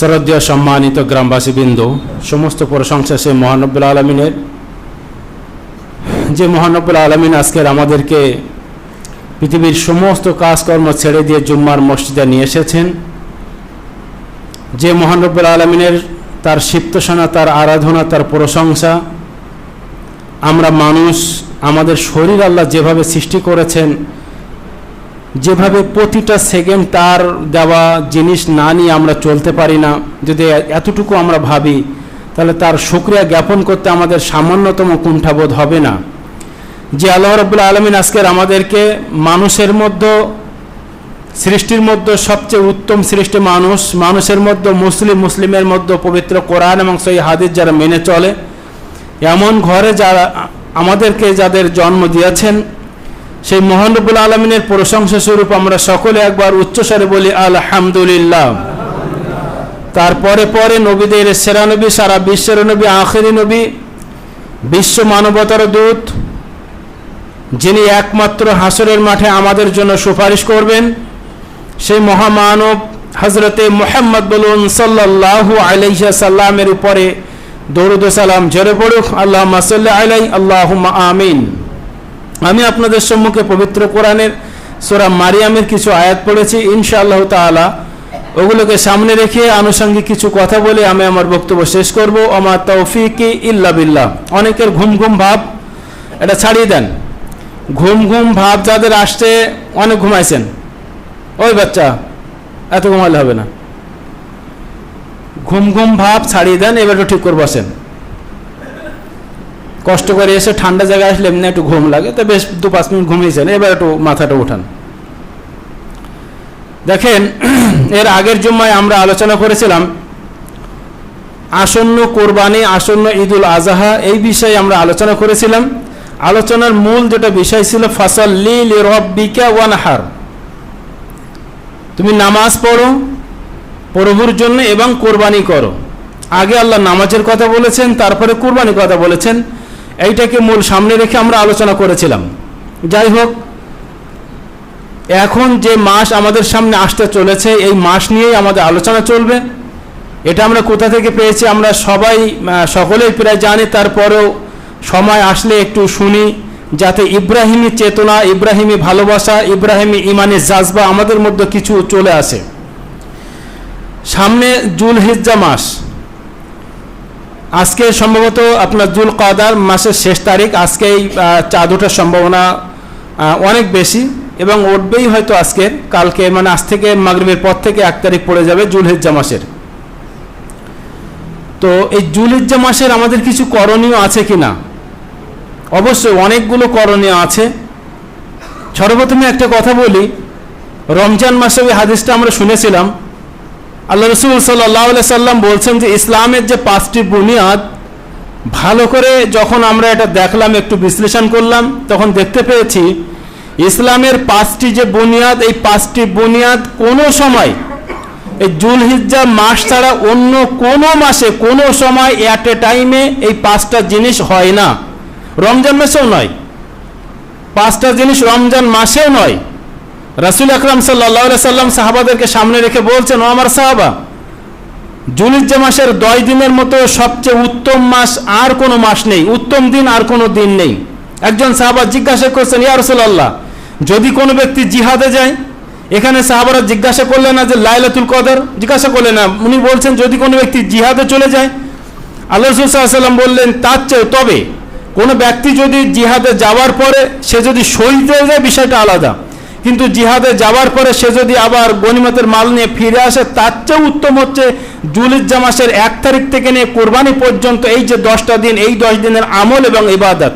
শ্রদ্ধেয় সম্মানিত গ্রামবাসীবৃন্দ, সমস্ত প্রশংসা সে মহানব্বুল আলমিনের। যে মহানব্বুল আলমিন আজকের আমাদেরকে পৃথিবীর সমস্ত কাজকর্ম ছেড়ে দিয়ে জুম্মার মসজিদে নিয়ে এসেছেন। যে মহানব্বুল আলমিনের তার সিপ্তসনা, তার আরাধনা, তার প্রশংসা, আমরা মানুষ, আমাদের শরীর আল্লাহ যেভাবে সৃষ্টি করেছেন যেভাবে প্রতিটা সেকেন্ড তার দেওয়া জিনিস না নিয়ে আমরা চলতে পারি না, যদি এতটুকু আমরা ভাবি, তাহলে তার শুক্রিয়া জ্ঞাপন করতে আমাদের সামান্যতম কুণ্ঠাবোধ হবে না। যে আল্লাহ রবুল্লা আলমিন আজকের আমাদেরকে মানুষের মধ্যে, সৃষ্টির মধ্যে সবচেয়ে উত্তম সৃষ্টি মানুষ, মানুষের মধ্যে মুসলিম, মুসলিমের মধ্যে পবিত্র কোরআন এবং সেই হাদিস যারা মেনে চলে, এমন ঘরে যারা আমাদেরকে যাদের জন্ম দিয়েছেন সেই মোহানবুল আলমিনের প্রশংসা স্বরূপ আমরা সকলে একবার উচ্চস্বরে বলি, আলহামদুলিল্লাহ। তারপরে পরে নবীদের সেরা নবী, সারা বিশ্বের নবী, আখেরি নবী, বিশ্ব মানবতার দূত, যিনি একমাত্র হাসরের মাঠে আমাদের জন্য সুপারিশ করবেন, সেই মহামানব হজরতে মোহাম্মদ বলুন সাল্লাহু আলাইহা সাল্লামের উপরে দৌরুদ সালাম ঝরে পড়ুক। আল্লাহ মাসাল্লাহ আলাই আল্লাহ আমিন। আমি আপনাদের সম্মুখে পবিত্র কোরআনের সোরা মারিয়ামের কিছু আয়াত পড়েছি, ইনশাআল্লাহ তাআলা। ওগুলোকে সামনে রেখে আনুষঙ্গিক কিছু কথা বলে আমি আমার বক্তব্য শেষ করব। আমার তৌফিকি ইল্লা বিল্লাহ। অনেকের ঘুম ঘুম ভাব, এটা ছাড়িয়ে দেন। ঘুম ঘুম ভাব যাদের আসছে, অনেক ঘুমাইছেন। ওই বাচ্চা, এত ঘুমালে হবে না। ঘুম ঘুম ভাব ছাড়িয়ে দেন এবার ঠিক করে বসেন। কষ্ট করে এসে ঠান্ডা জায়গায় আসলে এমনি একটু ঘুম লাগে, তো বেশ দু পাঁচ মিনিট ঘুমিয়েছেন এবার একটু মাথাটা উঠান। দেখেন, এর আগের জুম্মায় আমরা আলোচনা করেছিলাম, আসন্ন কোরবানি, আসন্ন ঈদুল আজহা, এই বিষয়ে আমরা আলোচনা করেছিলাম। আলোচনার মূল যেটা বিষয় ছিল ফসল লিল রব্বিকা ওয়ানহার। তুমি নামাজ পড়ো, প্রভুর জন্য এবং কোরবানি করো। আগে আল্লাহ নামাজের কথা বলেছেন, তারপরে কোরবানির কথা বলেছেন। এইটাকে মূল সামনে রেখে আমরা আলোচনা করেছিলাম। যাই হোক, এখন যে মাস আমাদের সামনে আসতে চলেছে, এই মাস নিয়েই আমাদের আলোচনা চলবে। এটা আমরা কোথা থেকে পেয়েছি আমরা সবাই সকলেই প্রায় জানি, তারপরেও সময় আসলে একটু শুনি, যাতে ইব্রাহিমী চেতনা, ইব্রাহিমী ভালোবাসা, ইব্রাহিমী ইমানি জাজবা আমাদের মধ্যে কিছু চলে আসে। সামনে জুল হিজ্জা মাস। আজকে সম্ভবত আপনার জুল কাদার মাসের শেষ তারিখ, আজকেই চাঁদ ওঠার সম্ভাবনা অনেক বেশি এবং উঠবেই হয়তো আজকে কালকে মানে আজ থেকে মাগরীবের পর থেকে এক তারিখ পড়ে যাবে জুল হিজ্জা মাসের। তো এই জুল হিজ্জা মাসের আমাদের কিছু করণীয় আছে কি না অবশ্যই অনেকগুলো করণীয় আছে। সর্বপ্রথমে একটা কথা বলি, রমজান মাসে ওই হাদিসটা আমরা শুনেছিলাম আল্লাহ রসুল সাল্লাম বলছেন যে ইসলামের যে পাঁচটি বুনিয়াদ, ভালো করে যখন আমরা এটা দেখলাম, একটু বিশ্লেষণ করলাম, তখন দেখতে পেয়েছি ইসলামের পাঁচটি যে বুনিয়াদ, এই পাঁচটি বুনিয়াদ কোনো সময়, এই জুলহিজ্জা মাস ছাড়া অন্য কোনো মাসে, কোনো সময় অ্যাট এ টাইমে এই পাঁচটা জিনিস হয় না। রমজান মাসেও নয়। পাঁচটা জিনিস রমজান মাসেও নয়। রাসুল আকরাম সাল্লাম সাহাবাদেরকে সামনে রেখে বলছেন, ও আমার সাহাবা, জুলিজ্জা মাসের দশ দিনের মতো সবচেয়ে উত্তম মাস আর কোনো মাস নেই, উত্তম দিন আর কোনো দিন নেই। একজন সাহাবা জিজ্ঞাসা করছেন, ইয়া রসুল্লাহ যদি কোনো ব্যক্তি জিহাদে যায়, এখানে সাহাবারা জিজ্ঞাসা করলেন না যে লাইলাতুল কদর? জিজ্ঞাসা করলেন না, উনি বলছেন, যদি কোনো ব্যক্তি জিহাদে চলে যায়? আল্লাহ রসুল সাল্লাম বললেন, তার চেয়ে তবে কোনো ব্যক্তি যদি জিহাদে যাওয়ার পরে সে যদি শহীদ হয়ে যায়, বিষয়টা আলাদা। কিন্তু জিহাদে যাওয়ার পরে সে যদি আবার গনিমতের মাল নিয়ে ফিরে আসে, তার চেয়ে উত্তম হচ্ছে জুলিজ্জা মাসের এক তারিখ থেকে নিয়ে কোরবানি পর্যন্ত এই যে দশটা দিন, এই দশ দিনের আমল এবং ইবাদত।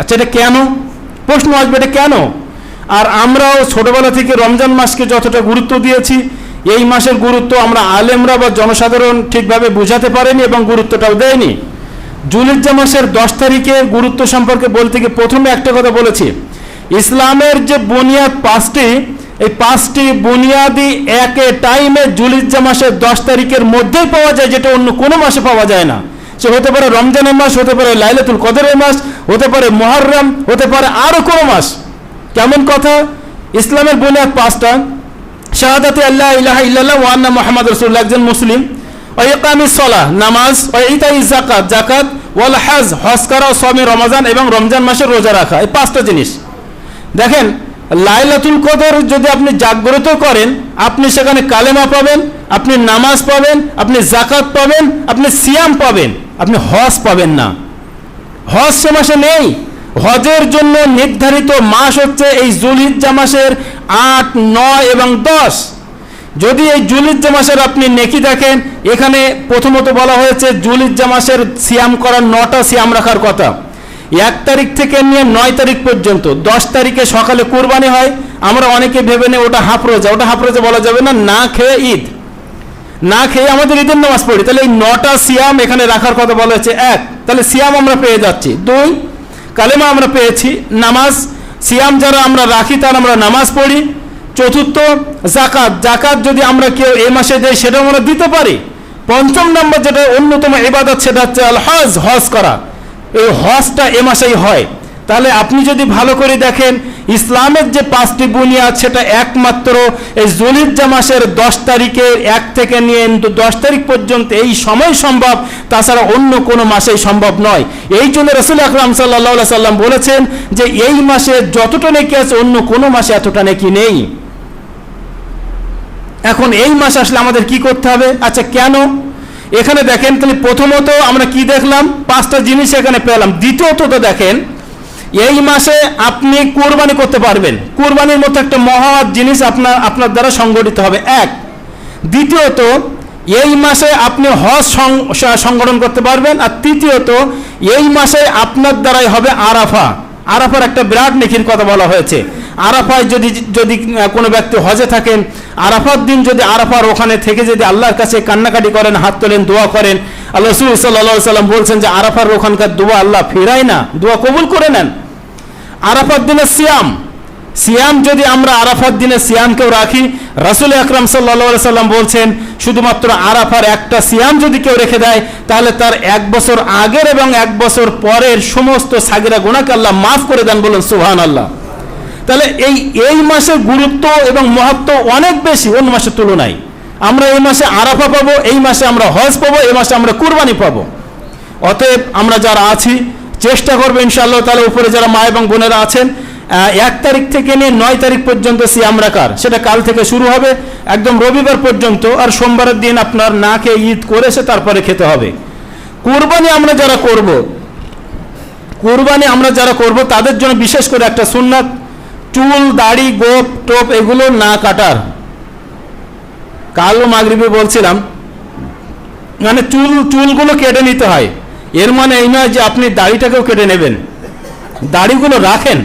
আচ্ছা এটা কেন? প্রশ্ন আসবে, এটা কেন? আর আমরাও ছোটবেলা থেকে রমজান মাসকে যতটা গুরুত্ব দিয়েছি, এই মাসের গুরুত্ব আমরা আলেমরা বা জনসাধারণ ঠিকভাবে বুঝাতে পারেনি এবং গুরুত্বটাও দেয়নি। জুলিজ্জা মাসের দশ তারিখের গুরুত্ব সম্পর্কে বলতে গিয়ে প্রথমে একটা কথা বলেছি ইসলামের যে বুনিয়াদ পাঁচটি, এই পাঁচটি বুনিয়াদি এক টাইমে জুলিজ্জা মাসের দশ তারিখের মধ্যেই পাওয়া যায়, যেটা অন্য কোনো মাসে পাওয়া যায় না। সে হতে পারে রমজানের মাস, হতে পারে লাইলাতুল কদরের মাস, হতে পারে মহরম হতে পারে আরও কোনো মাস। কেমন কথা? ইসলামের বুনিয়াদ পাঁচটা। শাহাদাতে আল্লাহ ইলাহা ইল্লাল্লাহ ওয়ান্না মোহাম্মদ রসুল্লাহ একজন মুসলিম। ওয়াইকামি সলাহ, নামাজ ওয়াইতাই জাকাত জাকাত ওয়াল হাজ, হজ করা ও সমি রমজান এবং রমজান মাসে রোজা রাখা। এই পাঁচটা জিনিস। দেখেন, লাইলাতুল কদর যদি আপনি জাগ্রত করেন, আপনি সেখানে কালেমা পাবেন, আপনি নামাজ পাবেন, আপনি জাকাত পাবেন, আপনি সিয়াম পাবেন, আপনি হজ পাবেন না। হজ সে মাসে নেই। হজের জন্য নির্ধারিত মাস হচ্ছে এই জুলহিজ্জা মাসের আট, নয় এবং দশ। যদি এই জুলিজ্জা মাসের আপনি নেকি দেখেন, এখানে প্রথমত বলা হয়েছে জুলিজ্জা মাসের সিয়াম করার নটা সিয়াম রাখার কথা। এক তারিখ থেকে নিয়ে নয় তারিখ পর্যন্ত, দশ তারিখে সকালে কোরবানি হয়। আমরা অনেকে ভেবে নেই ওটা হাফ রোজা, ওটা হাফ রোজা বলা যাবে না না খেয়ে ঈদ। না খেয়ে আমাদের ঈদের নামাজ পড়ি। তাহলে এই নটা সিয়াম এখানে রাখার কথা বলা হয়েছে, এক। তাহলে সিয়াম আমরা পেয়ে যাচ্ছি। দুই, কালেমা আমরা পেয়েছি, নামাজ। সিয়াম যারা আমরা রাখি, তার আমরা নামাজ পড়ি। চতুর্থ, জাকাত। জাকাত যদি আমরা কেউ এ মাসে দেয় সেটাও আমরা দিতে পারি। পঞ্চম নম্বর যেটা অন্যতম এবাদত সেটা হচ্ছে আল হজ হজ করা। এই হজটা এ মাসেই হয়। তাহলে আপনি যদি ভালো করে দেখেন, ইসলামের যে পাঁচটি বুনিয়াদ সেটা একমাত্র এই জুলিজ্জা মাসের দশ তারিখের এক থেকে নিয়ে দশ তারিখ পর্যন্ত এই সময় সম্ভব, তাছাড়া অন্য কোনো মাসেই সম্ভব নয়। এই জন্য রসুল আকরাম সাল্লাহ সাল্লাম বলেছেন যে এই মাসে যতটা নেকি আছে, অন্য কোনো মাসে এতটা নেকি নেই। এখন এই মাস আসলে আমাদের কি করতে হবে? আচ্ছা কেন? এখানে দেখেন তাহলে প্রথমত আমরা কি দেখলাম? পাঁচটা জিনিস এখানে পেলাম। দ্বিতীয়ত তো দেখেন, এই মাসে আপনি কোরবানি করতে পারবেন। কোরবানির মতো একটা মহৎ জিনিস আপনার আপনার দ্বারা সংগঠিত হবে। এক। দ্বিতীয়ত, এই মাসে আপনি হজ সংগঠন করতে পারবেন। আর তৃতীয়ত, এই মাসে আপনার দ্বারাই হবে আরাফা। আরাফার একটা বিরাট নেকির কথা বলা হয়েছে। আরাফায় যদি যদি কোনো ব্যক্তি হজে থাকেন, আরাফার দিন যদি আরাফার ওখানে থেকে যদি আল্লাহর কাছে কান্নাকাটি করেন, হাত তোলেন, দোয়া করেন, আল্লাহ রসুল সাল্লাহ সাল্লাম বলছেন যে আরাফার ওখানকার দোয়া আল্লাহ ফেরায় না, দোয়া কবুল করে নেন। আরাফার দিনের সিয়াম সিয়াম যদি আমরা আরাফার দিনে সিয়ামকেও রাখি, রাসুল আকরাম সাল্লা সাল্লাম বলছেন, শুধুমাত্র আরাফার একটা সিয়াম যদি কেউ রেখে দেয়, তাহলে তার এক বছর আগের এবং এক বছর পরের সমস্ত সাগিরা গুণাকে আল্লাহ মাফ করে দেন বলুন সুহান আল্লাহ তাহলে এই এই মাসের গুরুত্ব এবং মহত্ব অনেক বেশি, অন্য মাসের তুলনায়। আমরা এই মাসে আরাফা পাবো, এই মাসে আমরা হজ পাবো, এই মাসে আমরা কুরবানি পাবো। অতএব আমরা যারা আছি, চেষ্টা করব ইনশাআল্লাহ তাহলে উপরে যারা মা এবং বোনেরা আছেন এক তারিখ থেকে নিয়ে নয় তারিখ পর্যন্ত সিয়াম রাখার। সেটা কাল থেকে শুরু হবে, একদম রবিবার পর্যন্ত, আর সোমবারের দিন আপনার না খেয়ে ঈদ করেছে তারপরে খেতে হবে। কোরবানি আমরা যারা করব, কোরবানি আমরা যারা করব, তাদের জন্য বিশেষ করে একটা সুন্নাত, চুল, দাড়ি, গোপ, টোপ, এগুলো না কাটার। কালো মাগরিবে বলছিলাম মানে চুল, চুলগুলো কেটে নিতে হয়। এর মানে এই নয় যে আপনি দাড়িটাকেও কেটে নেবেন। দাড়িগুলো রাখেন।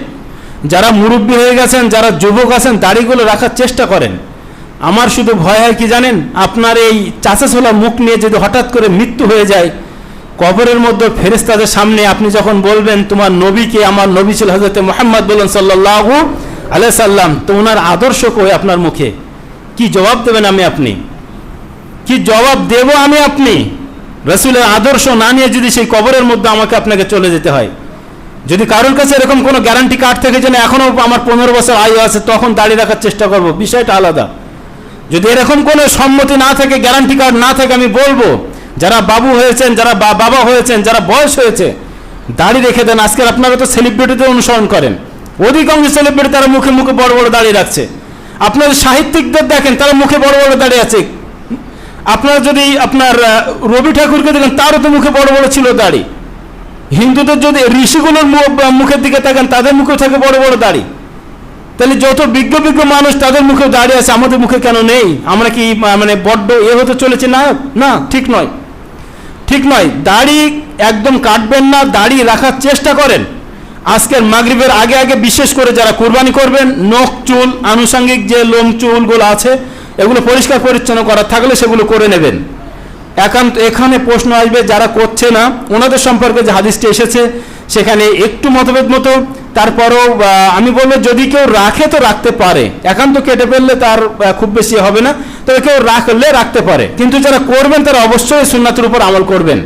যারা মুরব্বী হয়ে গেছেন, যারা যুবক আছেন, দাড়িগুলো রাখার চেষ্টা করেন। আমার শুধু ভয় হয় কি জানেন? আপনার এই চাষা ছোলা মুখ নিয়ে যদি হঠাৎ করে মৃত্যু হয়ে যায়, কবরের মধ্যে ফেরেস্তাদের সামনে আপনি যখন বলবেন, তোমার নবীকে আমার নবী ছিল হজরত মোহাম্মদ বলুন সাল্লাহ আলাই সাল্লাম, তো ওনার আদর্শ কই আপনার মুখে? কি জবাব দেবেন আমি আপনি? কি জবাব দেব আমি আপনি? রসুলের আদর্শ না নিয়ে যদি সেই কবরের মধ্যে আমাকে আপনাকে চলে যেতে হয়। যদি কারোর কাছে এরকম কোনো গ্যারান্টি কার্ড থেকে যে না, এখনও আমার পনেরো বছর আয়ু আছে, তখন দাঁড়িয়ে রাখার চেষ্টা করব। বিষয়টা আলাদা। যদি এরকম কোনো সম্মতি না থাকে গ্যারান্টি কার্ড না থাকে, আমি বলব, যারা বাবু হয়েছেন, যারা বাবা হয়েছেন, যারা বয়স হয়েছে দাড়ি রেখে দেন। আজকের আপনারা তো সেলিব্রিটিদের অনুসরণ করেন। অধিকাংশ সেলিব্রিটি তারা মুখে মুখে বড় বড় দাড়ি রাখছে। আপনার সাহিত্যিকদের দেখেন, তারা মুখে বড় বড় দাড়ি আছে। আপনার যদি আপনার রবি ঠাকুরকে দেখেন, তারও তো মুখে বড় বড় ছিল দাড়ি। হিন্দুদের যদি ঋষিগুলোর মুখের দিকে তাকান, তাদের মুখেও থাকে বড় বড় দাড়ি। তাহলে যত বিজ্ঞ বিজ্ঞ মানুষ তাদের মুখে দাঁড়িয়ে আছে, আমাদের মুখে কেন নেই? আমরা কি মানে বড্ড এ হতে চলেছে না? না, ঠিক নয়। ঠিক নয়, দাড়ি একদম কাটবেন না, দাড়ি রাখার চেষ্টা করেন। আজকের মাগরিবের আগে আগে বিশেষ করে যারা কোরবানি করবেন, নখ, চুল, আনুষঙ্গিক যে লোম চুলগুলো আছে, এগুলো পরিষ্কার পরিচ্ছন্ন করা থাকলে সেগুলো করে নেবেন। একান্ত এখানে প্রশ্ন আসবে যারা করছে না, ওনাদের সম্পর্কে যে হাদিসটি এসেছে, সেখানে একটু মতভেদ মতো। তারপরও আমি বলব যদি কেউ রাখে তো রাখতে পারে। একান্ত কেটে ফেললে তার খুব বেশি হবে না। তবে কেউ রাখলে রাখতে পারে। কিন্তু যারা করবেন, তারা অবশ্যই সুন্নাতের উপর আমল করবেন।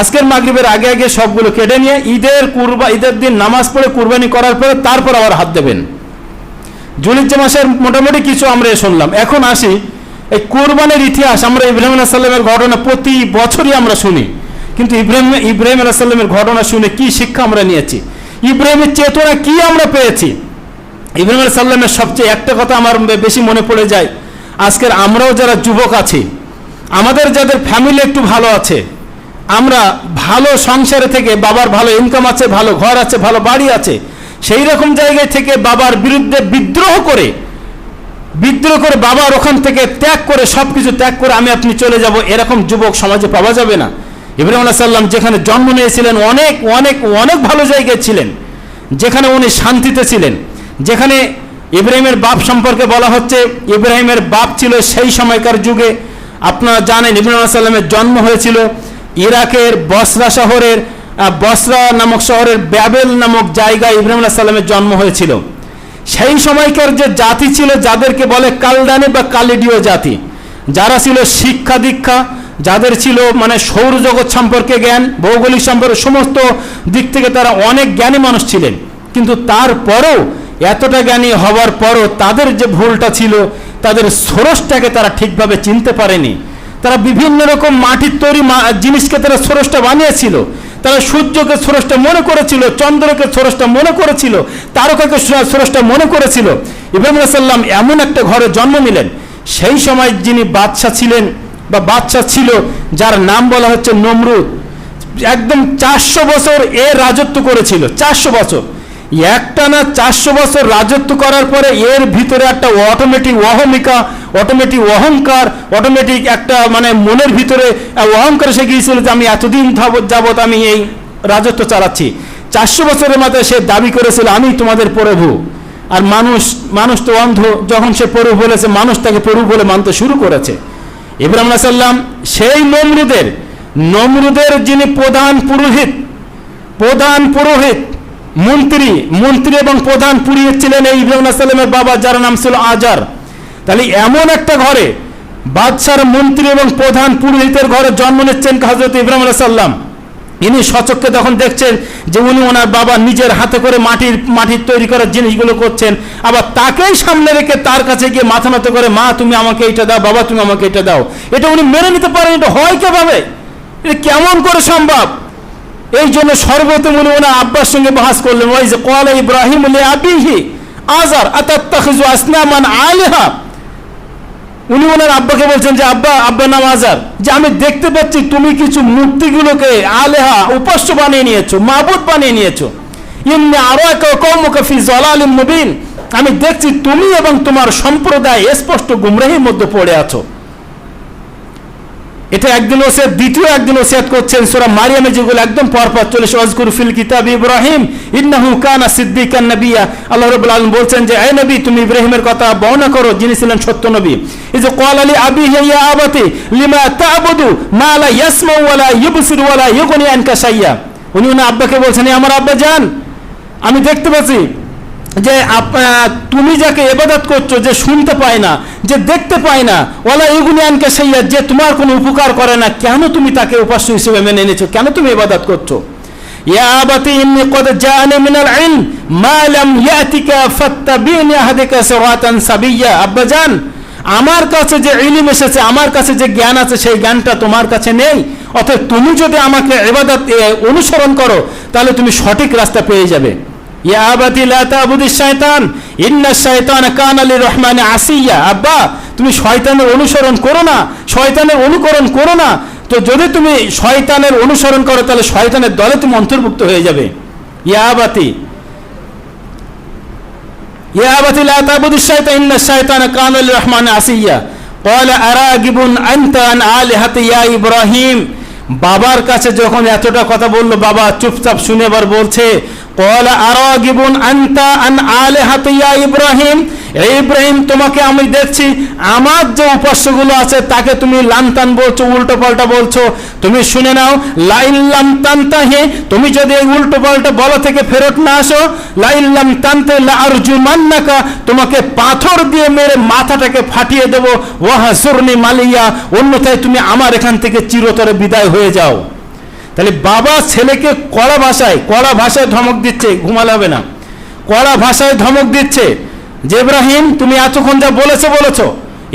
আজকের মাগরিবের আগে আগে সবগুলো কেটে নিয়ে, ঈদের কুরবা ঈদের দিন নামাজ পড়ে কুরবানি করার পরে তারপর আবার হাত দেবেন। জুলিজ্জা মাসের মোটামুটি কিছু আমরা শুনলাম। এখন আসি এই কোরবানের ইতিহাস আমরা ইব্রাহিম আলাহ সাল্লামের ঘটনা প্রতি বছরই আমরা শুনি। কিন্তু ইব্রাহিম ইব্রাহিম আলাহ সাল্লামের ঘটনা শুনে কি শিক্ষা আমরা নিয়েছি? ইব্রাহিমের চেতনা কি আমরা পেয়েছি? ইব্রাহিম আলাহ সাল্লামের সবচেয়ে একটা কথা আমার বেশি মনে পড়ে যায়। আজকের আমরাও যারা যুবক আছি, আমাদের যাদের ফ্যামিলি একটু ভালো আছে, আমরা ভালো সংসারে থেকে বাবার ভালো ইনকাম আছে, ভালো ঘর আছে, ভালো বাড়ি আছে, সেই রকম জায়গায় থেকে বাবার বিরুদ্ধে বিদ্রোহ করে বিদ্রোহ করে বাবার ওখান থেকে ত্যাগ করে সব কিছু ত্যাগ করে আমি আপনি চলে যাব, এরকম যুবক সমাজে পাওয়া যাবে না। ইব্রাহিম সাল্লাম যেখানে জন্ম নিয়েছিলেন, অনেক অনেক অনেক ভালো জায়গায় ছিলেন। যেখানে উনি শান্তিতে ছিলেন। যেখানে ইব্রাহিমের বাপ সম্পর্কে বলা হচ্ছে, ইব্রাহিমের বাপ ছিল সেই সময়কার যুগে। আপনারা জানেন, ইব্রাহিম সাল্লামের জন্ম হয়েছিল ইরাকের বসরা শহরের বসরা নামক শহরের ব্যাবেল নামক জায়গায় ইব্রাহিম সাল্লামের জন্ম হয়েছিল। সেই সময়কার যে জাতি ছিল, যাদেরকে বলে কালদানি বা কালিডীয় জাতি, যারা ছিল শিক্ষা দীক্ষা, যাদের ছিল মানে সৌরজগৎ সম্পর্কে জ্ঞান, ভৌগোলিক সম্পর্কে সমস্ত দিক থেকে তারা অনেক জ্ঞানী মানুষ ছিলেন। কিন্তু তারপরও এতটা জ্ঞানী হওয়ার পরও তাদের যে ভুলটা ছিল, তাদের সোরসটাকে তারা ঠিকভাবে চিনতে পারেনি। তারা বিভিন্ন রকম মাটির তৈরি জিনিসকে তারা সোরসটা বানিয়েছিল। তারা সূর্যকে স্রষ্টা মনে করেছিল, চন্দ্রকে স্রষ্টা মনে করেছিল, তারকাকে স্র- স্রষ্টা মনে করেছিল। ইব্রাহিম সাল্লাম এমন একটা ঘরে জন্ম নিলেন। সেই সময় যিনি বাদশাহ ছিলেন বা বাদশাহ ছিল, যার নাম বলা হচ্ছে নমরুদ। একদম চারশো বছর এ রাজত্ব করেছিল, চারশো বছর। একটা না চারশো বছর রাজত্ব করার পরে এর ভিতরে একটা অটোমেটিক অহমিকা অটোমেটিক অহংকার অটোমেটিক একটা মানে মনের ভিতরে অহংকার এসে গিয়েছিল যে আমি এতদিন যাবত আমি এই রাজত্ব চালাচ্ছি। চারশো বছরের মাথায় সে দাবি করেছিল, আমি তোমাদের প্রভু। আর মানুষ মানুষ তো অন্ধ, যখন সে প্রভু বলেছে, মানুষ তাকে প্রভু বলে মানতে শুরু করেছে। ইব্রাহিম সাল্লাম সেই নমরুদের নমরুদের যিনি প্রধান পুরোহিত প্রধান পুরোহিত মন্ত্রী মন্ত্রী এবং প্রধান পুরোহিত ছিলেন এই ইব্রাহিম সাল্লামের বাবা, যার নাম ছিল আজার। তাহলে এমন একটা ঘরে বাদশার মন্ত্রী এবং প্রধান পুরোহিতের ঘরে জন্ম নিচ্ছেন হজরত ইব্রাহিম সাল্লাম ইনি সচক্ষে তখন দেখছেন যে উনি ওনার বাবা নিজের হাতে করে মাটির মাটির তৈরি করার জিনিসগুলো করছেন। আবার তাকেই সামনে রেখে তার কাছে গিয়ে মাথা নত করে, মা, তুমি আমাকে এটা দাও, বাবা, তুমি আমাকে এটা দাও। এটা উনি মেনে নিতে পারেন, এটা হয় কেভাবে? এটা কেমন করে সম্ভব? এই জন্য সর্বপ্রথম উনি ওনার আব্বার সঙ্গে বাহাস করলেন ওই যে কলা ইব্রাহিম আবিহি আজার আতাত্তাখিজু আসনামান আলিহা। উনি ওনার আব্বাকে বলছেন যে, আব্বা আব্বা নাম আজার যে আমি দেখতে পাচ্ছি তুমি কিছু মূর্তিগুলোকে আলেহা, উপাস্য বানিয়ে নিয়েছো, মাবুদ বানিয়ে নিয়েছো। ইমনি আরও এক কৌমুকা ফি জলালিম মুবিন। আমি দেখছি তুমি এবং তোমার সম্প্রদায় স্পষ্ট গুমরাহির মধ্যে পড়ে আছো। এটা একদিন ওসিয়াত দ্বিতীয় একদিন ওসিয়াত করছেন। সূরা মারিয়ামে যেগুলো একদম পরপর চলে এসে অজকুর ফিল কিতাব ইব্রাহিম, ইন্নাহু কানা সিদ্দিকান নবিয়া। আল্লাহ রাব্বুল আলামিন বলছেন যে এই নবী, তুমি ইব্রাহিমের কথা বর্ণনা করো, যিনি ছিলেন সত্য নবী। এই যে ক্বাল আলী আবিহি, ইয়া আবাতি, লিমা তা'বুদু মা লা ইয়াসমাউ ওয়া লা ইউবসিরু ওয়া লা ইউগনি আনকা শাইয়া। উনি উনি আব্বাকে বলছেন আমার আব্বা জান, আমি দেখতে পাচ্ছি যে তুমি যাকে এবাদত করছ যে শুনতে পায় না, যে দেখতে পায় না ওলা এগুলি আনকে সেইয়া যে তোমার কোনো উপকার করে না, কেন তুমি তাকে উপাস্য হিসেবে মেনে নিয়েছো? কেন তুমি এবাদত করছ? আমার কাছে যে ইলিম এসেছে, আমার কাছে যে জ্ঞান আছে, সেই জ্ঞানটা তোমার কাছে নেই। অতএব তুমি যদি আমাকে এবাদত অনুসরণ করো, তাহলে তুমি সঠিক রাস্তা পেয়ে যাবে। ইয়া আবাতি লা তা'বুদিশ শায়তান ইন্নাশ শায়তানা কানা লিররহমানি আসিয়া আব্বা তুমি শয়তানের অনুসরণ করো না শয়তানের অনুকরণ করো না তো যদি তুমি শয়তানের অনুসরণ করো তাহলে শয়তানের দলে তুমি অন্তর্ভুক্ত হয়ে যাবে ইয়া আবাতি يا أبت لا تعبد الشيطان إن الشيطان كان للرحمن عصيا قال أراغب أنت عن آلهتي يا إبراهيم বাবার কাছে যখন এতটা কথা বললো বাবা চুপচাপ শুনে এবার বলছে কল আরাগিবুন আনতা আন আলিহাতি ইয়া ইব্রাহিম ইব্রাহিম, তোমাকে আমি দেখছি। আমার যে উপাস্যগুলো আছে, তাকে তুমি লামতান বলছো উল্টো পাল্টা বলছো। তুমি শুনে নাও লাইল্লাম তান্তা হে। তুমি যদি এই উল্টো পাল্টা বলা থেকে ফেরত না আসো লাইল্লাম তান্তে লার্জুমান্নাকা তোমাকে পাথর দিয়ে মেরে মাথাটাকে ফাটিয়ে দেবো। ওয়াহাসুরনি মালিয়া, অন্যথায় তুমি আমার এখান থেকে চিরতরে বিদায় হয়ে যাও। তাহলে বাবা ছেলেকে কড়া ভাষায় কড়া ভাষায় ধমক দিচ্ছে, ঘুমালে হবে না। কড়া ভাষায় ধমক দিচ্ছে, যে ইব্রাহিম, তুমি এতক্ষণ যা বলেছ বলেছ।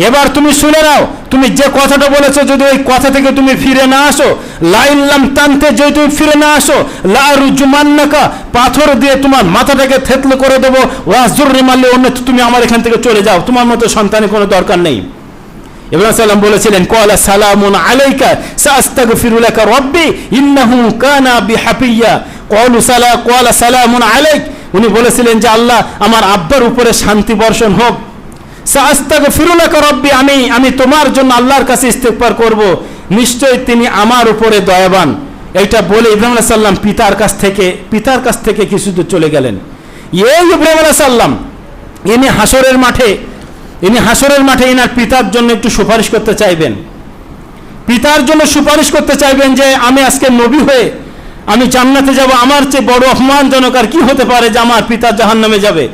এবার তুমি শুনে নাও, তুমি যে কথাটা বলেছ, যদি ওই কথা থেকে তুমি ফিরে না আসো, লাইন লাইল্লাম টানতে যদি তুমি ফিরে না আসো লারুজুমান্নাকা পাথর দিয়ে তোমার মাথাটাকে থেতলে করে দেবো ওয়াজুরি মারলে অন্য তুমি আমার এখান থেকে চলে যাও, তোমার মতো সন্তানের কোনো দরকার নেই। ইব্রাহিম বলেছিলেন আলাইকা রাব্বি, ইন্নাহু কানা সালা আলাইক। উনি বলেছিলেন যে, আল্লাহ আমার আব্বার উপরে শান্তি বর্ষণ হোক। সাস্তাগফিরু লাকা রাব্বি, আমি আমি তোমার জন্য আল্লাহর কাছে ইস্তেগফার করব। নিশ্চয় তিনি আমার উপরে দয়াবান। এইটা বলে ইব্রাহিম সাল্লাম পিতার কাছ থেকে, পিতার কাছ থেকে কিছু দূর চলে গেলেন। এই ইব্রাহিম সাল্লাম ইনি হাসরের মাঠে ইনি হাসরের মাঠে ইনার পিতার জন্য একটু সুপারিশ করতে চাইবেন। পিতার জন্য সুপারিশ করতে চাইবেন যে, আমি আজকে নবী হয়ে আমি জান্নাতে যাব, আমার চেয়ে বড় অপমানজনক আর কি হতে পারে যে আমার পিতা জাহান্নামে যাবে?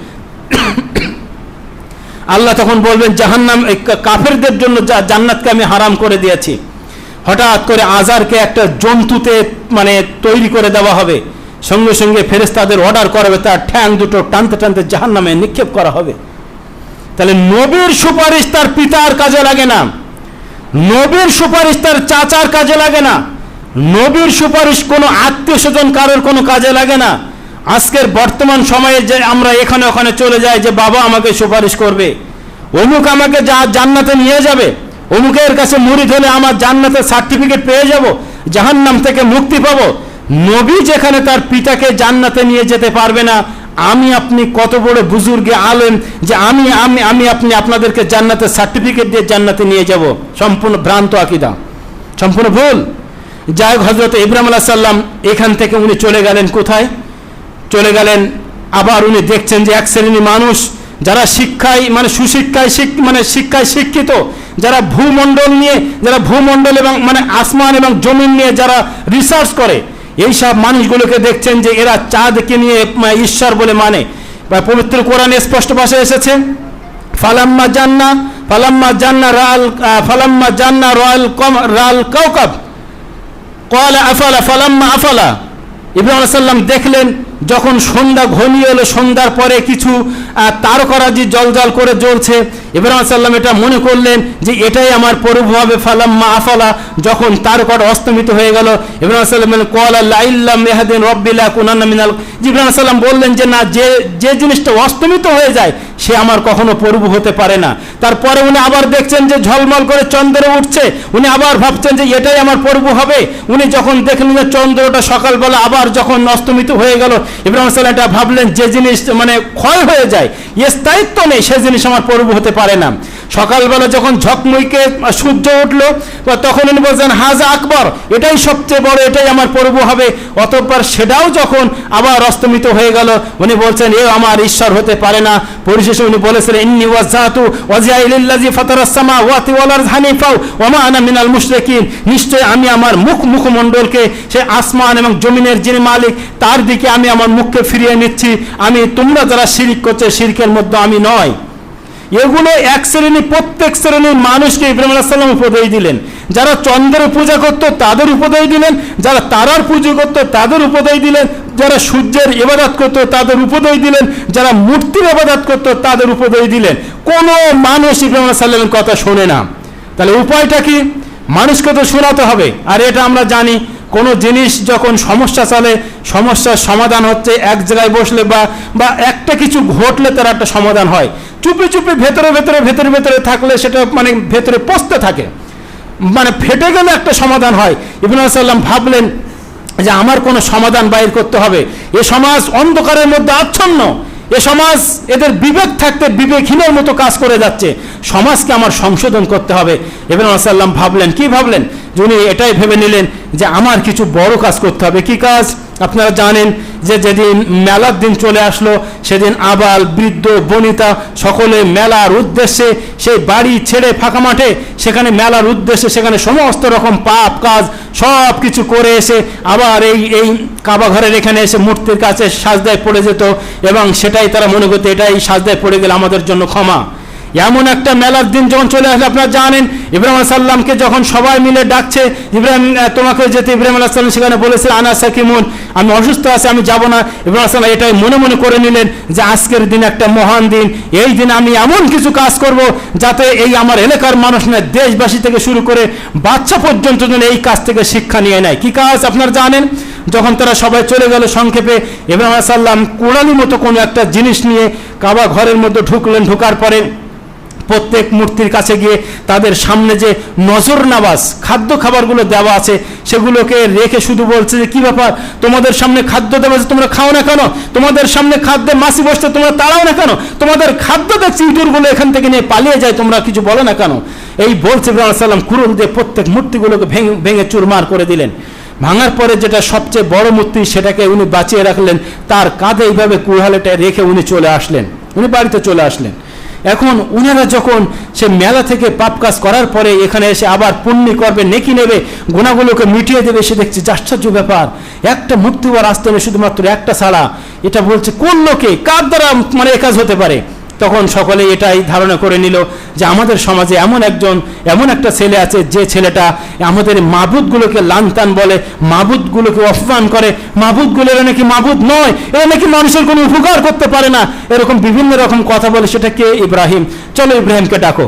আল্লাহ তখন বলবেন, জাহান্নাম, এই কা- কাফেরদের জন্য জান্নাতকে আমি হারাম করে দিয়েছি। হঠাৎ করে আজারকে একটা জন্তুতে মানে তৈরি করে দেওয়া হবে। সঙ্গে সঙ্গে ফেরেস্তাদের অর্ডার করাবে তার ঠ্যাং দুটো টানতে টানতে জাহান্নামে নিক্ষেপ করা হবে। তাহলে নবীর সুপারিশ তার পিতার কাজে লাগে না। নবীর সুপারিশ তার চাচার কাজে লাগে না। নবীর সুপারিশ কোনো আত্মীয় স্বজন কারোর কোনো কাজে লাগে না। আজকের বর্তমান সময়ে যে আমরা এখানে ওখানে চলে যাই যে বাবা আমাকে সুপারিশ করবে। অমুক আমাকে যা জান্নাতে নিয়ে যাবে, অমুকের কাছে মুড়ি হলে আমার জান্নাতের সার্টিফিকেট পেয়ে যাব, জাহান্নাম থেকে মুক্তি পাবো। নবী যেখানে তার পিতাকে জান্নাতে নিয়ে যেতে পারবে না আমি আপনি কত বড় বুজুর্গে আলেন যে আমি আমি আমি আপনি আপনাদেরকে জান্নাতের সার্টিফিকেট দিয়ে জান্নাতে নিয়ে যাব। সম্পূর্ণ ভ্রান্ত আকিদা। সম্পূর্ণ ভুল। যাই হোক হজরত ইব্রাহিম আলাহ সাল্লাম এখান থেকে উনি চলে গেলেন কোথায়? চলে গেলেন, আবার উনি দেখছেন যে এক শ্রেণি মানুষ যারা শিক্ষায় মানে সুশিক্ষায় শিক- মানে শিক্ষায় শিক্ষিত, যারা ভূমণ্ডল নিয়ে, যারা ভূমণ্ডল এবং মানে আসমান এবং জমিন নিয়ে যারা রিসার্চ করে এই সব মানুষগুলোকে দেখছেন যে এরা চাঁদকে নিয়ে ঈশ্বর বলে মানে। বা পবিত্র কোরআনে স্পষ্ট ভাষায় এসেছে, ফালাম্মা জান্না ফালাম্মা জান্না রাল ফালাম্মা জান্না রয়াল কম, রাল কৌকব কলা আফালা, ফালাম্মা আফালা। ইব্রাহিম সাল্লাম দেখলেন যখন সন্ধ্যা ঘনিয়ে এলো, সন্ধ্যার পরে কিছু তারকারাজি জল জল করে জ্বলছে। ইব্রাহিম সাল্লাম এটা মনে করলেন যে এটাই আমার প্রভু হবে। ফালাম্মা আফালা, যখন তারকার অস্তমিত হয়ে গেল, ইব্রাহিম সাল্লাম কলা লাইল্লাম মেহাদিন রব্বিল্লা কুনান্না মিনাল ইব্রাহিম সাল্লাম বললেন যে, না, যে যে জিনিসটা অস্তমিত হয়ে যায়, সে আমার কখনো প্রভু হতে পারে না। তারপরে উনি আবার দেখছেন যে ঝলমল করে চন্দ্র উঠছে। উনি আবার ভাবছেন যে, এটাই আমার প্রভু হবে। উনি যখন দেখলেন যে চন্দ্রটা সকালবেলা আবার যখন অস্তমিত হয়ে গেল ইব্রাহিম সাল্লাহটা ভাবলেন যে জিনিস মানে ক্ষয় হয়ে যায়, স্থায়িত্ব নেই, সে জিনিস আমার পর্ব হতে পারে না। সকালবেলা যখন ঝকমইকে সূর্য উঠল তখন উনি বলছেন, হাজা আকবর, এটাই সবচেয়ে বড়, এটাই আমার পর্ব হবে। অতঃপর সেটাও যখন আবার অস্তমিত হয়ে গেল, উনি বলছেন এ আমার ঈশ্বর হতে পারে না। পরিশেষে উনি বলেছিলেন ইন্নি ওয়াজাতু ওয়াজিয়াইলিল্লাজি ফাতারাস-সামা ওয়াতি হানিফাও ওয়া মা আনা মিনাল মুশরিকিন। নিশ্চয় আমি আমার মুখ মুখমণ্ডলকে, সে আসমান এবং জমিনের যিনি মালিক, তার দিকে আমি আমার মুখকে ফিরিয়ে নিচ্ছি। আমি তোমরা যারা শিরিক করছে শিরকের মধ্যে আমি নয়। এগুলো এক শ্রেণি, প্রত্যেক শ্রেণির মানুষকে ইব্রাহিম আলাহিসাল্লাম উপদেশ দিলেন। যারা চন্দ্রের পূজা করত, তাদের উপদেশ দিলেন। যারা তারার পুজো করত, তাদের উপদেশ দিলেন। যারা সূর্যের ইবাদত করত, তাদের উপদেশ দিলেন। যারা মূর্তির ইবাদত করত, তাদের উপদেশ দিলেন। কোনো মানুষ ইব্রাহিম আলাহিসাল্লামের কথা শোনে না। তাহলে উপায়টা কি? মানুষকে তো শোনাতে হবে। আর এটা আমরা জানি, কোনো জিনিস যখন সমস্যা চলে, সমস্যার সমাধান হচ্ছে, এক জায়গায় বসলে বা বা একটা কিছু ঘটলে তার একটা সমাধান হয়। চুপি চুপি ভেতরে ভেতরে ভেতরে ভেতরে থাকলে সেটা মানে ভেতরে পচতে থাকে। মানে ফেটে গেলে একটা সমাধান হয়। ইবনুল সাল্লাম ভাবলেন যে আমার কোনো সমাধান বাইর করতে হবে। এ সমাজ অন্ধকারের মধ্যে আচ্ছন্ন। এ সমাজ এদের বিবেক থাকতে বিবেকহীনের মতো কাজ করে যাচ্ছে। সমাজকে আমার সংশোধন করতে হবে। ইবনুল সাল্লাম ভাবলেন, কি ভাবলেন? উনি এটাই ভেবে নিলেন যে আমার কিছু বড় কাজ করতে হবে। কি কাজ? আপনারা জানেন যে যেদিন মেলার দিন চলে আসলো, সেদিন আবাল, বৃদ্ধ, বনিতা সকলে মেলার উদ্দেশ্যে সেই বাড়ি ছেড়ে ফাঁকা মাঠে, সেখানে মেলার উদ্দেশ্যে সেখানে সমস্ত রকম পাপ কাজ সব কিছু করে এসে আবার এই এই কাবা ঘরের এখানে এসে মূর্তির কাছে সাজদায় পড়ে যেত এবং সেটাই তারা মনে করতো, এটাই সাজদায় পড়ে গেলে আমাদের জন্য ক্ষমা। এমন একটা মেলার দিন যখন চলে আসলে, আপনারা জানেন, ইব্রাহিম সাল্লামকে যখন সবাই মিলে ডাকছে, ইব্রাহিম তোমাকে যেতে ইব্রাহিম আলাহ সাল্লাম সেখানে বলেছে আনা সাকিমুন, আমি অসুস্থ আছি, আমি যাব না। ইব্রাহিম সাল্লাম এটাই মনে মনে করে নিলেন যে, আজকের দিন একটা মহান দিন। এই দিন আমি এমন কিছু কাজ করব যাতে এই আমার এলাকার মানুষ না, দেশবাসী থেকে শুরু করে বাচ্চা পর্যন্ত যেন এই কাজ থেকে শিক্ষা নিয়ে নেয়। কি কাজ আপনারা জানেন? যখন তারা সবাই চলে গেল সংক্ষেপে, ইব্রাহিম আলাইহিস সাল্লাম কোড়ালি মতো কোনো একটা জিনিস নিয়ে কাবা ঘরের মধ্যে ঢুকলেন, ঢোকার পরে প্রত্যেক মূর্তির কাছে গিয়ে তাদের সামনে যে নজর নাবাজ খাদ্য খাবারগুলো দেওয়া আছে, সেগুলোকে রেখে শুধু বলছে যে, কি ব্যাপার? তোমাদের সামনে খাদ্য দেওয়া আছে, তোমরা খাও না কেন? তোমাদের সামনে খাদ্যে মাসি বসতে তোমরা তাড়াও না কেন? তোমাদের খাদ্য দেখছি ইঁদুরগুলো এখান থেকে নিয়ে পালিয়ে যায়, তোমরা কিছু বলো না কেন? এই বলছে সাল্লাম কুরুল দিয়ে প্রত্যেক মূর্তিগুলোকে ভেঙে ভেঙে চুরমার করে দিলেন। ভাঙার পরে যেটা সবচেয়ে বড় মূর্তি, সেটাকে উনি বাঁচিয়ে রাখলেন। তার কাঁধে এইভাবে কুড়ালেটা রেখে উনি চলে আসলেন। উনি বাড়িতে চলে আসলেন। এখন উনারা যখন সে মেলা থেকে পাপ কাজ করার পরে এখানে এসে আবার পুণ্যি করবে, নেকি নেবে গোনাগুলোকে মিটিয়ে দেবে, সে দেখছে আশ্চর্য ব্যাপার। একটা মূর্তি হওয়ার আসতে হবে শুধুমাত্র একটা ছাড়া। এটা বলছে, কোন লোকে? কার দ্বারা মানে এ কাজ হতে পারে? তখন সকলে এটাই ধারণা করে নিল যে আমাদের সমাজে এমন একজন, এমন একটা ছেলে আছে যে ছেলেটা আমাদের মাবুদগুলোকে লানতান বলে, মাবুদগুলোকে অপমান করে। মাবুদগুলো এরা নাকি মাবুদ নয়, এরা নাকি মানুষের কোনো উপকার করতে পারে না। এরকম বিভিন্ন রকম কথা বলে সেটা কে? ইব্রাহিম। চলো ইব্রাহিমকে ডাকো।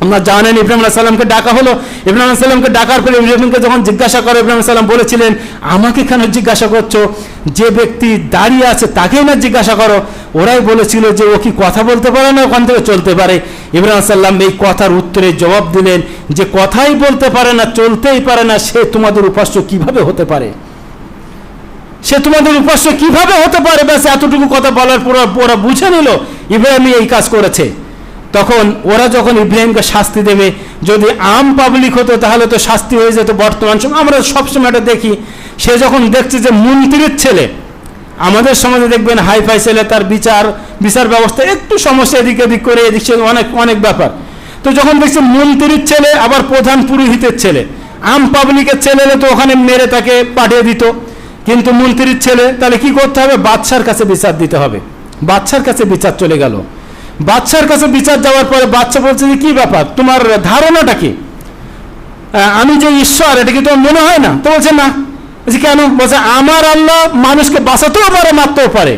আমরা জানেন ইব্রাহিম সাল্লামকে ডাকা হলো। ইব্রাহিম সাল্লামকে ডাকার পরে ইব্রাহিমকে যখন জিজ্ঞাসা করে, ইব্রাহিম সাল্লাম বলেছিলেন, আমাকে কেন জিজ্ঞাসা করছ? যে ব্যক্তি দাঁড়িয়ে আছে তাকেই না জিজ্ঞাসা করো। ওরাই বলেছিল যে ও কি কথা বলতে পারে না, ওখান থেকে চলতে পারে। ইব্রাহিম সাল্লাম এই কথার উত্তরে জবাব দিলেন যে, কথাই বলতে পারে না, চলতেই পারে না, সে তোমাদের উপাস্য কীভাবে হতে পারে? সে তোমাদের উপাস্য কীভাবে হতে পারে? ব্যাস, এতটুকু কথা বলার পর ওরা বুঝে নিল ইব্রাহিম এই কাজ করেছে। তখন ওরা যখন ইব্রাহিমকে শাস্তি দেবে, যদি আম পাবলিক হতো, তাহলে তো শাস্তি হয়ে যেত বর্তমান সময়। আমরা সবসময় এটা দেখি। সে যখন দেখছে যে, মন্ত্রীর ছেলে আমাদের সমাজে দেখবেন হাই ফাই ছেলে তার বিচার বিচার ব্যবস্থা একটু সমস্যা এদিক এদিক করে, এদিক সেদিক অনেক অনেক ব্যাপার। তো যখন দেখছে মন্ত্রীর ছেলে, আবার প্রধান পুরোহিতের ছেলে, আম পাবলিকের ছেলে তো ওখানে মেরে তাকে পাঠিয়ে দিত। কিন্তু মন্ত্রীর ছেলে, তাহলে কি করতে হবে? বাদশার কাছে বিচার দিতে হবে। বাচ্চার কাছে বিচার চলে গেল। বাচ্চার কাছে বিচার যাওয়ার পরে বাচ্চা বলছে যে, কি ব্যাপার? তোমার ধারণাটা কি? আমি যে ঈশ্বর, এটা কি তোমার মনে হয় না? তো বলছে, না। বলছে, কেন? বলছে, আমার আল্লাহ মানুষকে বাঁচাতেও পারে, মারতেও পারে।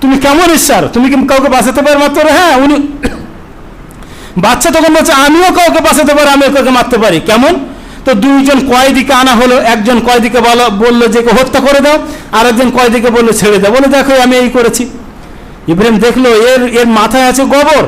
তুমি কেমন ঈশ্বর? তুমি কি কাউকে বাঁচাতে পারে, মারতে পারো? হ্যাঁ উনি বাচ্চা তখন বলছে, আমিও কাউকে বাঁচাতে পারি, আমিও কাউকে মারতে পারি। কেমন? তো দুইজন কয়েদিকে আনা হলো, একজন কয়েদিকে বলো, বলল যে হত্যা করে দাও আর একজন কয়েদিকে বলল, ছেড়ে দাও। বলে, দেখো, আমি এই করেছি। ইব্রাহিম দেখল, এর এর মাথায় আছে গোবর।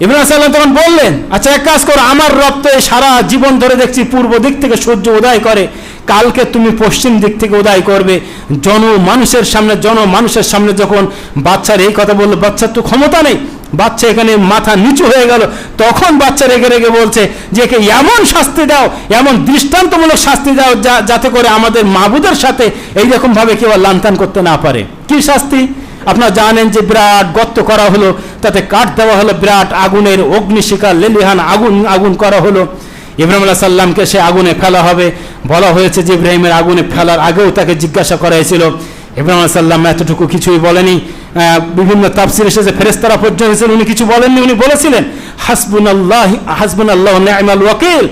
ইব্রাহিম সাল্লাম তখন বললেন আচ্ছা এক কাজ করো, আমার রক্ত সারা জীবন ধরে দেখছি, পূর্ব দিক থেকে সূর্য উদয় করে কালকে তুমি পশ্চিম দিক থেকে উদয় করবে। জন মানুষের সামনে, জন মানুষের সামনে যখন বাচ্চার এই কথা বলল, বাচ্চার তো ক্ষমতা নেই। বাচ্চা এখানে মাথা নিচু হয়ে গেল। তখন বাচ্চা রেগে রেগে বলছে যে, একে এমন শাস্তি দাও, এমন দৃষ্টান্তমূলক শাস্তি দাও যা- যাতে করে আমাদের মাবুদের সাথে এইরকম ভাবে কেউ লান্তান করতে না পারে। কি শাস্তি? আপনারা জানেন যে, বিরাট গর্ত করা হলো, তাতে কাঠ দেওয়া হলো, বিরাট আগুনের অগ্নিশিখা, লেলিহান আগুন আগুন করা হলো। ইব্রাহিম আল্লাহ সাল্লামকে সে আগুনে ফেলা হবে। বলা হয়েছে যে ইব্রাহিমের আগুনে ফেলার আগেও তাকে জিজ্ঞাসা করা হয়েছিল ইব্রাহিম সাল্লাম এতটুকু কিছুই বলেনি। বিভিন্ন তাপসির এসেছে ফেরেস্তারা পর্যন্ত এসেছেন উনি কিছু বলেননি, উনি বলেছিলেন হাসবুন আল্লাহ হাসবুন আল্লাহ নেমাল ওয়াকিল,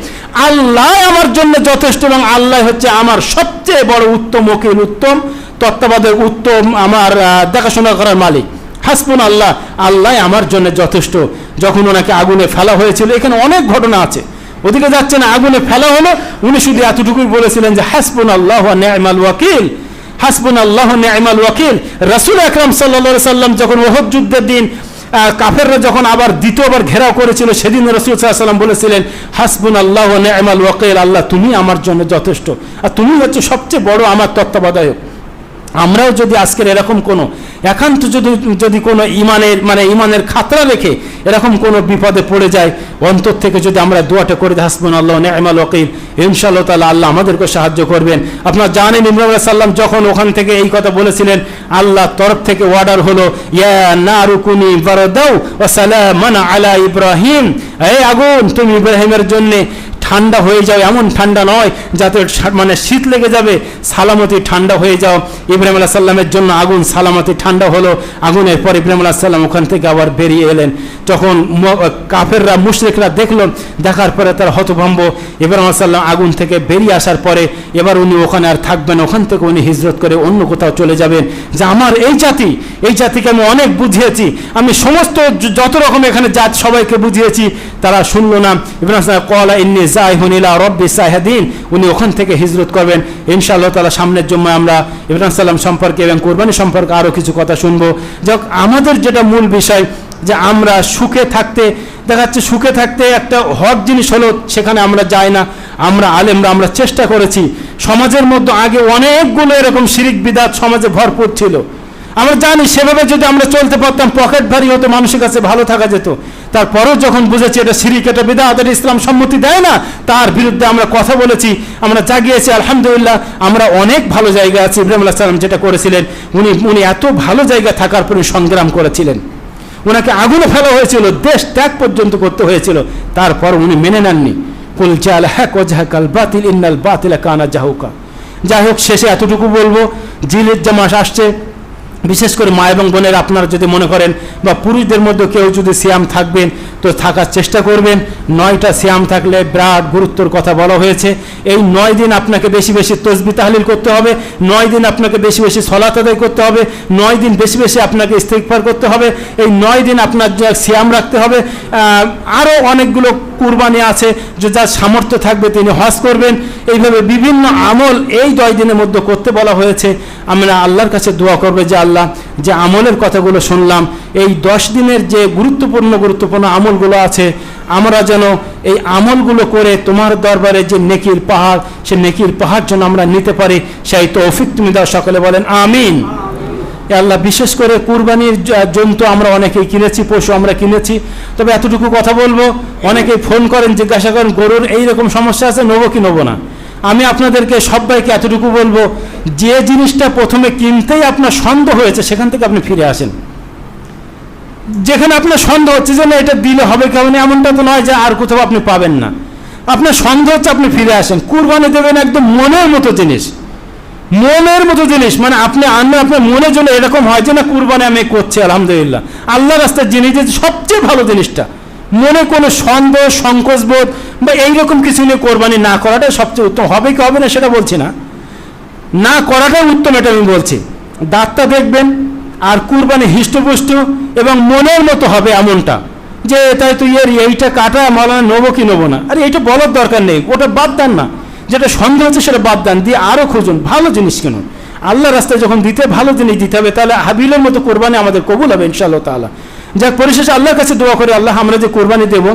আল্লাহ আমার জন্য যথেষ্ট এবং আল্লাহ হচ্ছে আমার সবচেয়ে বড় উত্তম ওকিল, উত্তম তত্ত্বাবধায়ক, উত্তম আমার দেখাশোনা করার মালিক। হাসবুন আল্লাহ আল্লাহ আমার জন্য যথেষ্ট। যখন ওনাকে আগুনে ফেলা হয়েছিল, এখানে অনেক ঘটনা আছে। ওদিকে যাচ্ছে না, আগুনে ফেলা হলো। উনি শুধু এতটুকুই বলেছিলেন যে হাসবুন আল্লাহ নেমাল ওয়াকিল। হাসবুন আল্লাহ নেমাল ওয়াকিল। রাসুল আকরাম সাল্লা সাল্লাম যখন ওহদ যুদ্ধের দিন কাফেররা যখন আবার দ্বিতীয়বার ঘেরাও করেছিল, সেদিন রসুল সাল্লাম বলেছিলেন হাসবুন আল্লাহ নেমাল ওয়াকিল, আল্লাহ তুমি আমার জন্য যথেষ্ট। আর তুমি হচ্ছে সবচেয়ে বড় আমার তত্ত্বাবধায়ক। আমরাও যদি আজকের এরকম কোনো একান্ত যদি যদি কোনো ইমানের মানে ইমানের খাতরা রেখে এরকম কোনো বিপদে পড়ে যায়, অন্তর থেকে যদি আমরা দোয়াটা করে হাসবুন আল্লাহ নেমাল ওকিল ইনশাআল্লাহ তালা আল্লাহ আমাদেরকে সাহায্য করবেন। আপনারা জানেন ইমরান সাল্লাম যখন ওখান থেকে এই কথা বলেছিলেন, আল্লাহ তরফ থেকে অর্ডার হলো, ইয়া না রুকুনি বারদাও ও আলা ইব্রাহিম। এই আগুন তুমি ইব্রাহিমের জন্যে ঠান্ডা হয়ে যাও, এমন ঠান্ডা নয় যাতে মানে শীত লেগে যাবে, সালামতি ঠান্ডা হয়ে যাও। ইব্রাহিম আলাহ সাল্লামের জন্য আগুন সালামতি ঠান্ডা হলো, আগুনের পর ইব্রাহিম আলাহ সাল্লাম ওখান থেকে আবার বেরিয়ে এলেন। তখন কাফেররা, মুশরিকরা দেখল, দেখার পরে তার হতভম্ব। ইব্রাহিম আলাহ সাল্লাম আগুন থেকে বেরিয়ে আসার পরে এবার উনি ওখানে আর থাকবেন, ওখান থেকে উনি হিজরত করে অন্য কোথাও চলে যাবেন। যে আমার এই জাতি, এই জাতিকে আমি অনেক বুঝিয়েছি, আমি সমস্ত যত রকম এখানে জাত সবাইকে বুঝিয়েছি, তারা শুনলো না। ইব্রাহিম কলা ইন্নি জাইহুন ইলা রব্বি সাহেদিন উনি ওখান থেকে হিজরত করবেন। ইনশাআল্লাহ তালা সামনের জন্য আমরা ইব্রাহিম সাল্লাম সম্পর্কে এবং কোরবানি সম্পর্কে আরও কিছু কথা শুনব। যাক, আমাদের যেটা মূল বিষয় যে আমরা সুখে থাকতে, দেখা যাচ্ছে সুখে থাকতে একটা হক জিনিস হলো সেখানে আমরা যাই না। আমরা আলেমরা আমরা চেষ্টা করেছি। সমাজের মধ্যে আগে অনেকগুলো এরকম শিরিক বিদাত সমাজে ভরপুর ছিল। আমরা জানি সেভাবে যদি আমরা চলতে পারতাম, পকেট ভারী হতো, মানুষের কাছে ভালো থাকা যেত। তারপরেও যখন বুঝেছি এটা সিরিক, এটা বিদাত, এটা ইসলাম সম্মতি দেয় না, তার বিরুদ্ধে আমরা কথা বলেছি, আমরা জাগিয়েছি, আলহামদুলিল্লাহ, আমরা অনেক ভালো জায়গা আছি। ইব্রাহিম আল্লাহ সাল্লাম যেটা করেছিলেন, উনি উনি এত ভালো জায়গা থাকার পরে সংগ্রাম করেছিলেন। ওনাকে আগুনে ফেলা হয়েছিল, দেশ ত্যাগ পর্যন্ত করতে হয়েছিল, তারপর উনি মেনে নেননি। কুল জাল হ্যাক ওজাহাকাল বাতিল, ইন্নাল বাতিল কানা জাহুকা। যাই হোক, শেষে এতটুকু বলব, জিলের যে মাস আসছে বিশেষ করে মা এবং বোনের আপনারা যদি মনে করেন বা পুরুষদের মধ্যে কেউ যদি সিয়াম থাকবেন, তো থাকার চেষ্টা করবেন। নয়টা সিয়াম থাকলে বিরাট গুরুত্বর কথা বলা হয়েছে। এই নয় দিন আপনাকে বেশি বেশি তসবি তাহলিল করতে হবে, নয় দিন আপনাকে বেশি বেশি সলাত আদায় করতে হবে, নয় দিন বেশি বেশি আপনাকে ইস্তেকফার করতে হবে, এই নয় দিন আপনার যে সিয়াম রাখতে হবে আরও অনেকগুলো কুরবানি আছে যে যার সামর্থ্য থাকবে তিনি হজ করবেন। এইভাবে বিভিন্ন আমল এই দশ দিনের মধ্যে করতে বলা হয়েছে। আমরা আল্লাহর কাছে দোয়া করবে যে আল্লাহ যে আমলের কথাগুলো শুনলাম, এই দশ দিনের যে গুরুত্বপূর্ণ গুরুত্বপূর্ণ আমলগুলো আছে, আমরা যেন এই আমলগুলো করে তোমার দরবারে যে নেকির পাহাড়, সে নেকির পাহাড় যেন আমরা নিতে পারি, সেই তৌফিক তুমি দাও সকলে বলেন, আমিন। আল্লাহ, বিশেষ করে কুরবানির জন্তু আমরা অনেকেই কিনেছি, পশু আমরা কিনেছি, তবে এতটুকু কথা বলব, অনেকেই ফোন করেন, জিজ্ঞাসা করেন, গরুর এইরকম সমস্যা আছে, নেব কি নেব না? আমি আপনাদেরকে সবাইকে এতটুকু বলব, যে জিনিসটা প্রথমে কিনতেই আপনার সন্দেহ হয়েছে, সেখান থেকে আপনি ফিরে আসেন। যেখানে আপনার সন্দেহ হচ্ছে যে না, এটা দিলে হবে কেমন এমনটা তো নয় যে আর কোথাও আপনি পাবেন না। আপনার সন্দেহ হচ্ছে আপনি ফিরে আসেন। কুরবানি দেবেন একদম মনের মতো জিনিস। মনের মতো জিনিস মানে আপনি আনলে আপনার মনের জন্য এরকম হয় যে না, কুরবানি আমি করছি, আলহামদুলিল্লাহ। আল্লাহ রাস্তার জিনিস সবচেয়ে ভালো জিনিসটা, মনে কোনো সন্দেহ, সংকোচ বোধ বা এইরকম কিছু নিয়ে কোরবানি না করাটাই সবচেয়ে উত্তম। হবে কি হবে না সেটা বলছি না। না করাটাই উত্তম, এটা আমি বলছি। দাঁতটা দেখবেন, আর কুরবানি হিষ্টপুষ্ট এবং মনের মতো হবে এমনটা। যে তাই তুই এর এইটা কাটা, মালানা নেব কি নেব না। আরে এইটা বলার দরকার নেই, ওটা বাদ দেন না। যেটা সন্দেহ হচ্ছে সেটা বাদ দেন, দিয়ে আরও খুঁজুন, ভালো জিনিস কিনুন। আল্লাহ রাস্তায় যখন দিতে, ভালো জিনিস দিতে হবে, তাহলে হাবিলের মতো কোরবানি আমাদের কবুল হবে ইনশাআল্লাহ তাআলা। যাক, পরিশেষে আল্লাহর কাছে দোয়া করে, আল্লাহ আমরা যে কোরবানি দেব,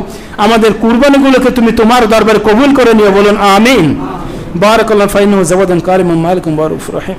আমাদের কোরবানিগুলোকে তুমি তোমার দরবারে কবুল করে নিয়ে বলুন আমিন। বারাকাল্লাহ ফাইন জাওয়াদান কারিম মালিকুম বারুফ রহিম।